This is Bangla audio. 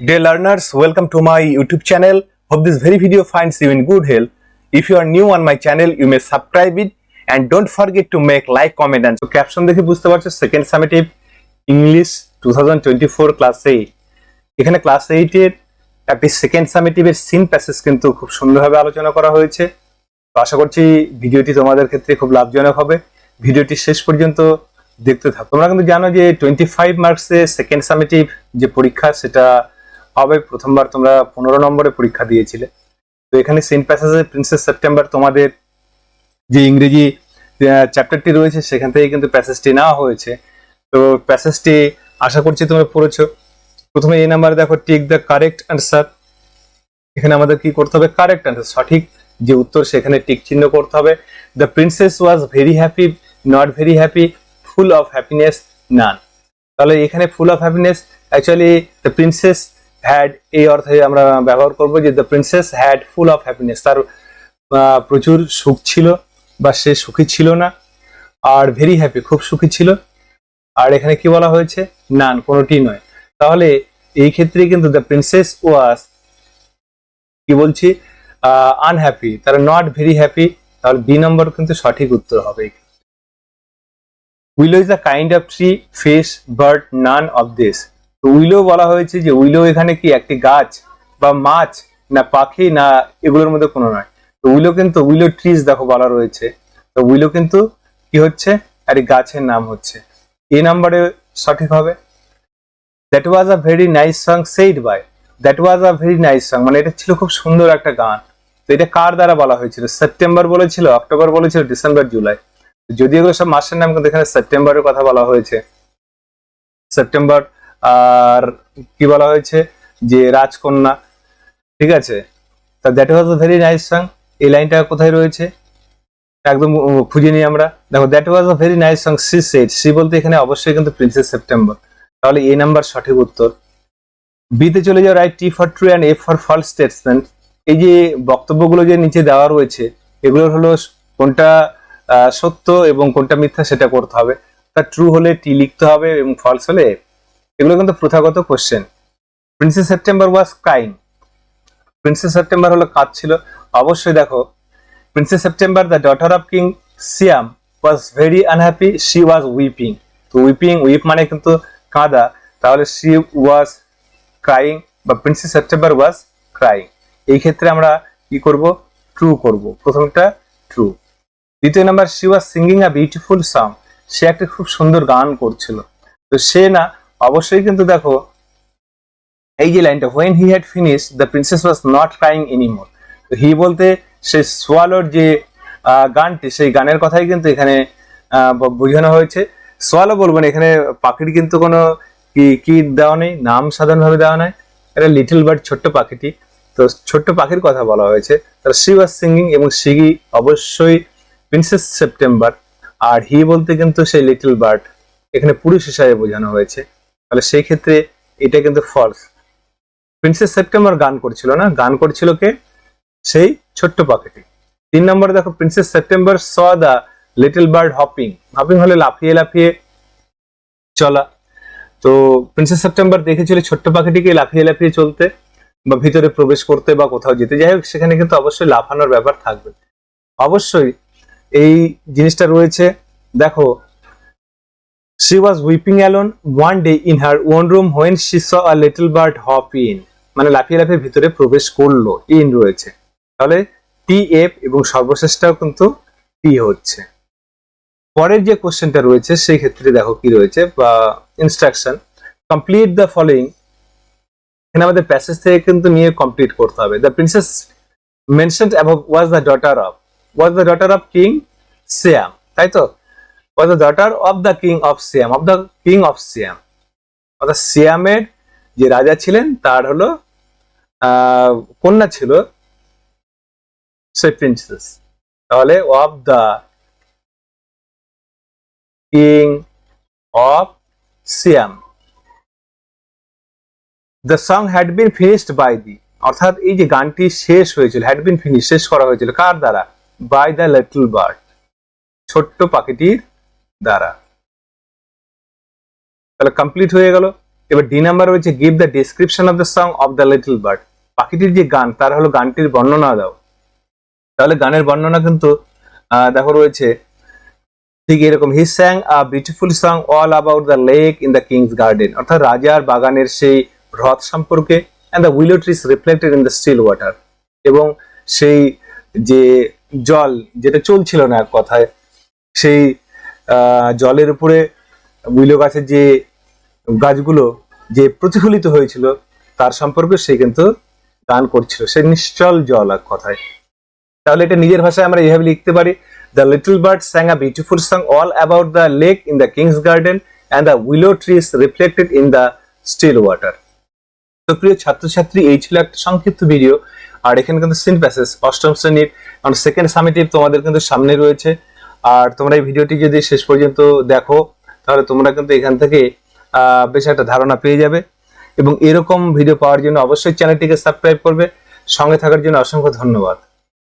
Dear learners, welcome to my YouTube channel. Hope this very video finds you in good health. If you are new on my channel, you may subscribe it. And don't forget to make like, comment and so caption দেখে বুঝতে পারছ second summative English two thousand twenty four class eight এখানে ক্লাস এইটের একটি সেকেন্ড সামেটিভের সিন প্যাসেজ কিন্তু খুব সুন্দরভাবে আলোচনা করা হয়েছে। তো আশা করছি ভিডিওটি তোমাদের ক্ষেত্রে খুব লাভজনক হবে। ভিডিওটি শেষ পর্যন্ত দেখতে থাকো। তোমরা কিন্তু জানো যে টোয়েন্টি ফাইভ মার্কসে সেকেন্ড সামেটিভ যে পরীক্ষা সেটা হবে প্রথমবার তোমরা পনেরো নম্বরে পরীক্ষা দিয়েছিলে। তো এখানে সেন্ট প্যাসেজে প্রিন্সেস সেপ্টেম্বর তোমাদের যে ইংরেজি চ্যাপ্টারটি রয়েছে, সেখান থেকে কিন্তু প্যাসেজটি নেওয়া হয়েছে। তো প্যাসেজটি আশা করছি তোমরা পড়েছো। প্রথমে এই নাম্বারে দেখো টেক দ্য কারেক্ট অ্যান্সার এখানে আমাদের কি করতে হবে? কারেক্ট অ্যান্সার সঠিক যে উত্তর, সেখানে টিক চিহ্ন করতে হবে। The princess was very happy not very happy full of happiness none তাহলে এখানে full of happiness actually the princess had এই অর্থে আমরা ব্যবহার করব যে the princess had full of happiness তার প্রচুর সুখ ছিল বা সে সুখী ছিল না, আর ভেরি হ্যাপি খুব সুখী ছিল। আর এখানে কি বলা হয়েছে? নান কোনোটি নয়। তাহলে এই ক্ষেত্রে কিন্তু দ্য প্রিন্সেস ওয়াজ কি বলছি আনহ্যাপি তারা নট ভেরি হ্যাপি তাহলে বি নম্বর কিন্তু সঠিক উত্তর হবে। Willow is the kind of tree fish bird none of this তো উইলো বলা হয়েছে যে উইলো এখানে কি একটি গাছ বা মাছ না পাখি না এগুলোর মধ্যে কোনো নয়। তো উইলো কিন্তু উইলো ট্রিজ দেখো বলা রয়েছে। তো উইলো কিন্তু কি হচ্ছে? আর গাছের নাম হচ্ছে। এ নাম্বারে সঠিক হবে। That was a very nice song said by that was a very nice song মানে এটা ছিল খুব সুন্দর একটা গান। তো এটা কার দ্বারা বলা হয়েছিল? সেপ্টেম্বর বলেছিল অক্টোবর বলেছিল ডিসেম্বর জুলাই যদি এগুলো সব মাসের নাম, কিন্তু এখানে সেপ্টেম্বরের কথা বলা হয়েছে। সেপ্টেম্বর আর কি বলা হয়েছে? যে রাজকন্যা। ঠিক আছে? তা that was a very nice song এই লাইনটা কোথায় রয়েছে? একদম খুঁজে নিই আমরা। দেখো that was a very nice song C set C বলতে এখানে অবশ্যই কিন্তু প্রিন্সেস সেপ্টেম্বর তাহলে এ নাম্বার সঠিক উত্তর। বিতে চলে যাও right T for true and F for false statement এই যে বক্তব্যগুলো যে নিচে দেওয়া রয়েছে, এগুলোর হলো কোনটা সত্য এবং কোনটা মিথ্যা সেটা করতে হবে। তা ট্রু হলে টি লিখতে হবে এবং ফলস হলে F। এগুলো কিন্তু প্রথাগত question princess September was crying princess September হলো কাঁদছিল অবশ্যই দেখো princess September the daughter of king Siam was very unhappy she was weeping তো উইপিং উইপ মানে কিন্তু কাঁদা। তাহলে শি ওয়াজ ক্রাইং বা প্রিন্সেস সেপ্টেম্বর ওয়াজ ক্রাইং এই ক্ষেত্রে আমরা কি করব? ট্রু করব। প্রথমটা ট্রু দ্বিতীয় number she was singing a beautiful song সে একটা খুব সুন্দর গান করছিল। তো সে না অবশ্যই কিন্তু দেখো, এই যে লাইনটা when he had finish the princess was not crying anymore তো হি বলতে সে সোয়ালোর যে গানটি, সেই গানের কথাই কিন্তু এখানে বোঝানো হয়েছে। সোয়ালো বলব না, এখানে পাখির কিন্তু কোনো কি কি দেওয়া নেই, নাম সাধারণভাবে দেওয়া নেই। এটা লিটল বার্ড ছোট্ট পাখিটি। তো ছোট্ট পাখির কথা বলা হয়েছে। তার সি ওয়াজ সিঙ্গিং এবং সি অবশ্যই প্রিন্সেস সেপ্টেম্বর আর হি বলতে কিন্তু সেই লিটল বার্ড এখানে পুরুষ হিসাবে বোঝানো হয়েছে। তাহলে সেই ক্ষেত্রে এটা কিন্তু ফলস প্রিন্সেস সেপ্টেম্বর গান করছিল না? গান করছিল কে? সেই ছোট্ট পাখিটি। তিন নম্বরে দেখো princess September saw the little bird hopping hopping হলে লাফিয়ে লাফিয়ে চলা। তো প্রিন্সেস সেপ্টেম্বর দেখেছিল ছোট্ট পাখিটিকে লাফিয়ে লাফিয়ে চলতে বা ভিতরে প্রবেশ করতে বা কোথাও যেতে। যাই হোক, সেখানে কিন্তু অবশ্যই লাফানোর ব্যাপার থাকবে। অবশ্যই এই জিনিসটা রয়েছে। দেখো she was weeping alone one day in her own room when she saw a little bird hop in মানে লাফিয়ে লাফিয়ে ভিতরে প্রবেশ করল। ইন রয়েছে। তাহলে টি এফ এবং সর্বশেষটাও কিন্তু টি হচ্ছে। পরের যে কোশ্চেনটা রয়েছে, সেই ক্ষেত্রে দেখো কি রয়েছে, বা ইনস্ট্রাকশন কমপ্লিট দ্য ফলোইং এখানে আমাদের প্যাসেজ থেকে কিন্তু নিয়ে কমপ্লিট করতে হবে। The princess mention above was the daughter of was the daughter of king Siam তাই তো? Was the daughter of the king of Siam, of the king of Siam. অর্থাৎ সিয়ামের যে রাজা ছিলেন তার হলো কন্যা ছিল সেই প্রিন্সেস তাহলে of the king of Siam the song had been finished by the অর্থাৎ এই যে গানটি শেষ হয়েছিল হ্যাড বিন ফিনিশ শেষ করা হয়েছিল কার দ্বারা? বাই দ্য লিটল বার্ড ছোট্ট পাখিটির দ্বারা তাহলে কমপ্লিট হয়ে গেল। এবার ডি নাম্বার রয়েছে give the description of the song of the little bird পাখিটির যে গান, তার হলো গানটির বর্ণনা দাও। তাহলে গানের বর্ণনা কিন্তু দেখো রয়েছে, ঠিক এরকম। He sang a beautiful song all about the lake in the king's garden অর্থাৎ রাজার বাগানের সেই হ্রদ সম্পর্কে and the willow trees reflected in the still water এবং সেই যে জল, যেটা চলছিল না এক কথায়, সেই জলের উপরে উইলো গাছের যে গাছগুলো যে প্রতিফলিত হয়েছিল, তার সম্পর্কে সে কিন্তু গান করছিল। সে নিশ্চল জল এক কথায়। তাহলে এটা নিজের ভাষায় আমরা এইভাবে লিখতে পারি the little bird sang a beautiful song all about the lake in the king's garden and the willow trees reflected in the still water তো প্রিয় ছাত্রছাত্রী, এই ছিল একটা সংক্ষিপ্ত ভিডিও আর এখানে কিন্তু সিন প্যাসেজ অষ্টম শ্রেণির কারণ সেকেন্ড সামিটিভ তোমাদের কিন্তু সামনে রয়েছে। আর তোমরা এই ভিডিওটি যদি শেষ পর্যন্ত দেখো, তাহলে তোমরা কিন্তু এখান থেকে বেশ একটা ধারণা পেয়ে যাবে। এবং এরকম ভিডিও পাওয়ার জন্য অবশ্যই চ্যানেলটিকে সাবস্ক্রাইব করবে। সঙ্গে থাকার জন্য অসংখ্য ধন্যবাদ।